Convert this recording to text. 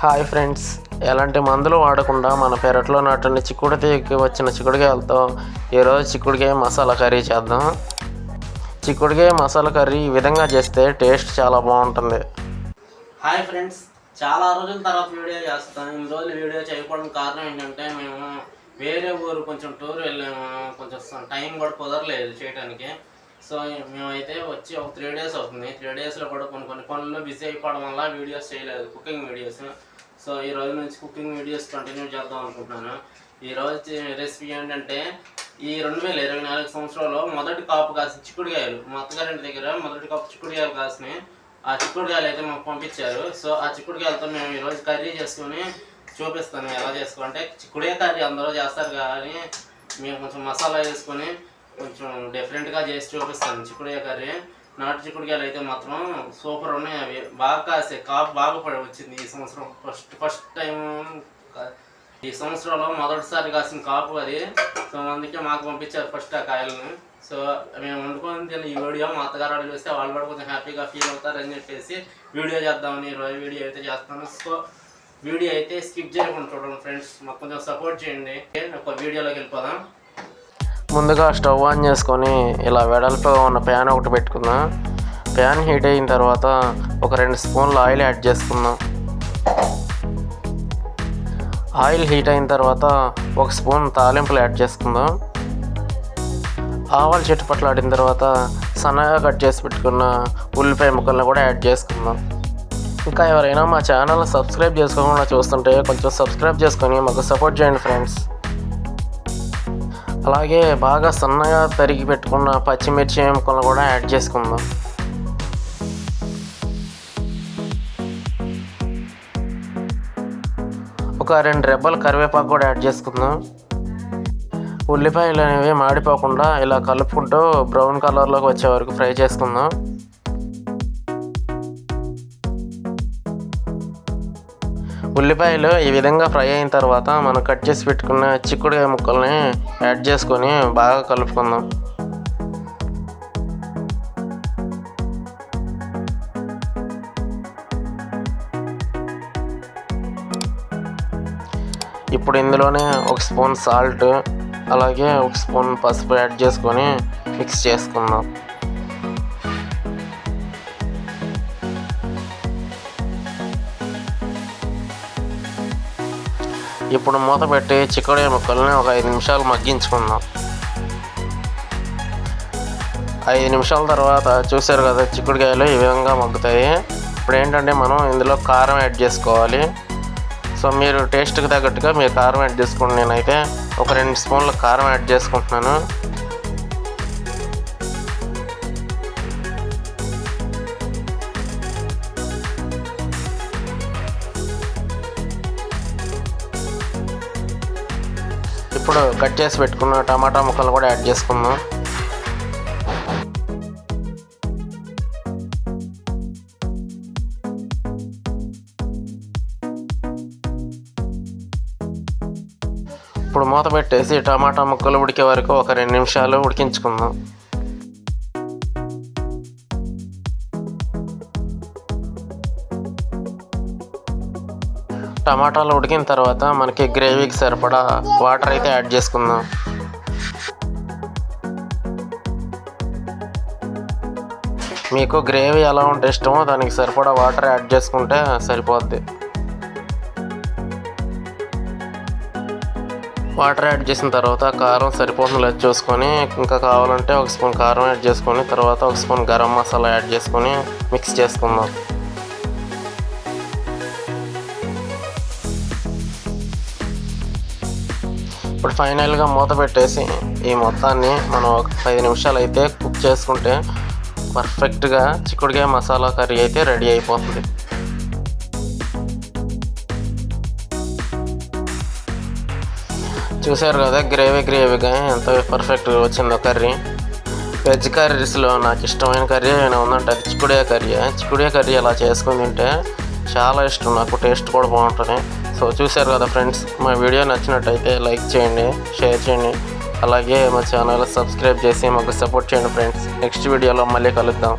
Hi friends. ఎలాంటి మందులు వాడకుండా మన పెరట్లో నాటిన చిక్కుడు తీగకి వచ్చిన చిక్కుడుకాయలతో ఈరోజు చిక్కుడుకాయ మసాలా కర్రీ చేద్దాం. చిక్కుడుకాయ మసాలా కర్రీ ఈ విధంగా చేస్తే టేస్ట్ చాలా బాగుంటుంది. Hi friends. చాలా రోజుల తర్వాత వీడియో చేస్తాం ఇన్ని రోజులు వీడియో చేయకపోవడం కారణం ఏంటంటే మేము వేరే ఊరు కొంచెం టూర్ వెళ్ళాము. కొంచెం టైం కూడా కుదరలేదు చేయడానికి సో మేమైతే వచ్చి ఒక త్రీ డేస్ అవుతుంది. త్రీ డేస్లో కూడా కొన్ని కొన్ని పనుల్లో బిజీ అయిపోవడం వల్ల వీడియోస్ చేయలేదు కుకింగ్ వీడియోస్ సో ఈ రోజు నుంచి కుకింగ్ వీడియోస్ కంటిన్యూ చేద్దాం అనుకుంటున్నాను. ఈ రోజు రెసిపీ ఏంటంటే ఈ రెండు వేల ఇరవై నాలుగు సంవత్సరంలో మొదటి కాపు కాసిన చిక్కుడుకాయలు. మా అత్తగారింటి దగ్గర మొదటి కాపు చిక్కుడుకాయలు కాసినాయి ఆ చిక్కుడుకాయలు అయితే మాకు పంపించారు. సో ఆ చిక్కుడుకాయలతో మేము ఈరోజు కర్రీ చేసుకొని చూపిస్తాను. ఎలా చేసుకోవాలంటే చిక్కుడే కర్రీ అందరూ చేస్తారు కానీ మేము కొంచెం మసాలా వేసుకొని కొంచెం డిఫరెంట్గా చేసి చూపిస్తాను. చిక్కుడుకాయ కర్రీ నాటు చిక్కుడుకాయలు అయితే మాత్రం సూపర్ ఉన్నాయి. అవి బాగా కాసే కాపు బాగా పడి వచ్చింది ఈ సంవత్సరం. ఫస్ట్ ఫస్ట్ టైం ఈ సంవత్సరంలో మొదటిసారి కాసిన కాపు అది. సో అందుకే మాకు పంపించారు ఫస్ట్ ఆ కాయలను. సో మేము వండుకొని తిన్న ఈ వీడియో మా అత్తగారు వాళ్ళు చూస్తే వాళ్ళు కూడా కొంచెం హ్యాపీగా ఫీల్ అవుతారని చెప్పేసి వీడియో చేద్దామని ఈరోజు వీడియో అయితే చేస్తాను. సో వీడియో అయితే స్కిప్ చేయకుండా చూడండి ఫ్రెండ్స్ మాకు కొంచెం సపోర్ట్ చేయండి. ఒక వీడియోలోకి వెళ్ళిపోదాం. ముందుగా స్టవ్ ఆన్ చేసుకొని ఇలా వెడల్పుగా ఉన్న ప్యాన్ ఒకటి పెట్టుకుందాం. ప్యాన్ హీట్ అయిన తర్వాత ఒక రెండు స్పూన్లు ఆయిల్ యాడ్ చేసుకుందాం. ఆయిల్ హీట్ అయిన తర్వాత ఒక స్పూన్ తాలింపులు యాడ్ చేసుకుందాం. ఆవాలు చిట్టుపట్లాడిన తర్వాత సన్నగా కట్ చేసి పెట్టుకున్న ఉల్లిపాయ ముక్కలను కూడా యాడ్ చేసుకుందాం. ఇంకా ఎవరైనా మా ఛానల్ సబ్స్క్రైబ్ చేసుకోకుండా చూస్తుంటే కొంచెం సబ్స్క్రైబ్ చేసుకొని మాకు సపోర్ట్ చేయండి ఫ్రెండ్స్. అలాగే బాగా సన్నగా తరిగి పెట్టుకున్న పచ్చిమిర్చి ముక్కలను కూడా యాడ్ చేసుకుందాం. ఒక రెండు రెబ్బల కరివేపాకు కూడా యాడ్ చేసుకుందాం. ఉల్లిపాయలు అనేవి మాడిపోకుండా ఇలా కలుపుకుంటూ బ్రౌన్ కలర్లోకి వచ్చే వరకు ఫ్రై చేసుకుందాం. ఉల్లిపాయలు ఈ విధంగా ఫ్రై అయిన తర్వాత మనం కట్ చేసి పెట్టుకున్న చిక్కుడుకాయ ముక్కల్ని యాడ్ చేసుకొని బాగా కలుపుకుందాం. ఇప్పుడు ఇందులోనే ఒక స్పూన్ సాల్ట్ అలాగే ఒక స్పూన్ పసుపు యాడ్ చేసుకొని మిక్స్ చేసుకుందాం. ఇప్పుడు మూత పెట్టి చిక్కుడుకాయ ముక్కల్ని ఒక ఐదు నిమిషాలు మగ్గించుకుందాం. ఐదు నిమిషాల తర్వాత చూసారు కదా చిక్కుడుకాయలు ఈ విధంగా మగ్గుతాయి. ఇప్పుడు ఏంటంటే మనం ఇందులో కారం యాడ్ చేసుకోవాలి. సో మీరు టేస్ట్కి తగ్గట్టుగా మీరు కారం యాడ్ చేసుకోండి. నేనైతే ఒక రెండు స్పూన్ల కారం యాడ్ చేసుకుంటున్నాను. ఇప్పుడు కట్ చేసి పెట్టుకున్న టమాటా ముక్కలు కూడా యాడ్ చేసుకుందాం. ఇప్పుడు మూత పెట్టేసి టమాటా ముక్కలు ఉడికే వరకు ఒక రెండు నిమిషాలు ఉడికించుకుందాం. టమాటాలు ఉడికిన తర్వాత మనకి గ్రేవీకి సరిపడా వాటర్ అయితే యాడ్ చేసుకుందాం. మీకు గ్రేవీ ఎలా ఉంటే ఇష్టమో దానికి సరిపడా వాటర్ యాడ్ చేసుకుంటే సరిపోద్ది. వాటర్ యాడ్ చేసిన తర్వాత కారం సరిపోతుంది లేదో చూసుకొని ఇంకా కావాలంటే ఒక స్పూన్ కారం యాడ్ చేసుకొని తర్వాత ఒక స్పూన్ గరం మసాలా యాడ్ చేసుకొని మిక్స్ చేసుకుందాం. ఇప్పుడు ఫైనల్గా మూత పెట్టేసి ఈ మొత్తాన్ని మనం ఒక పది నిమిషాలు అయితే కుక్ చేసుకుంటే పర్ఫెక్ట్గా చిక్కుడుకాయ మసాలా కర్రీ అయితే రెడీ అయిపోతుంది. చూసారు కదా గ్రేవీ గ్రేవీగా ఎంత పర్ఫెక్ట్గా వచ్చిందో కర్రీ. వెజ్ కర్రీస్లో నాకు ఇష్టమైన కర్రీ ఏమైనా ఉందంటే అది చిక్కుడుకాయ కర్రీ. చిక్కుడుకాయ కర్రీ అలా చేసుకుని తింటే చాలా ఇష్టం నాకు టేస్ట్ కూడా బాగుంటుంది. సో చూసారు కదా ఫ్రెండ్స్ మా వీడియో నచ్చినట్టయితే లైక్ చేయండి షేర్ చేయండి. అలాగే మా ఛానల్ సబ్స్క్రైబ్ చేసి మాకు సపోర్ట్ చేయండి ఫ్రెండ్స్. నెక్స్ట్ వీడియోలో మళ్ళీ కలుద్దాం.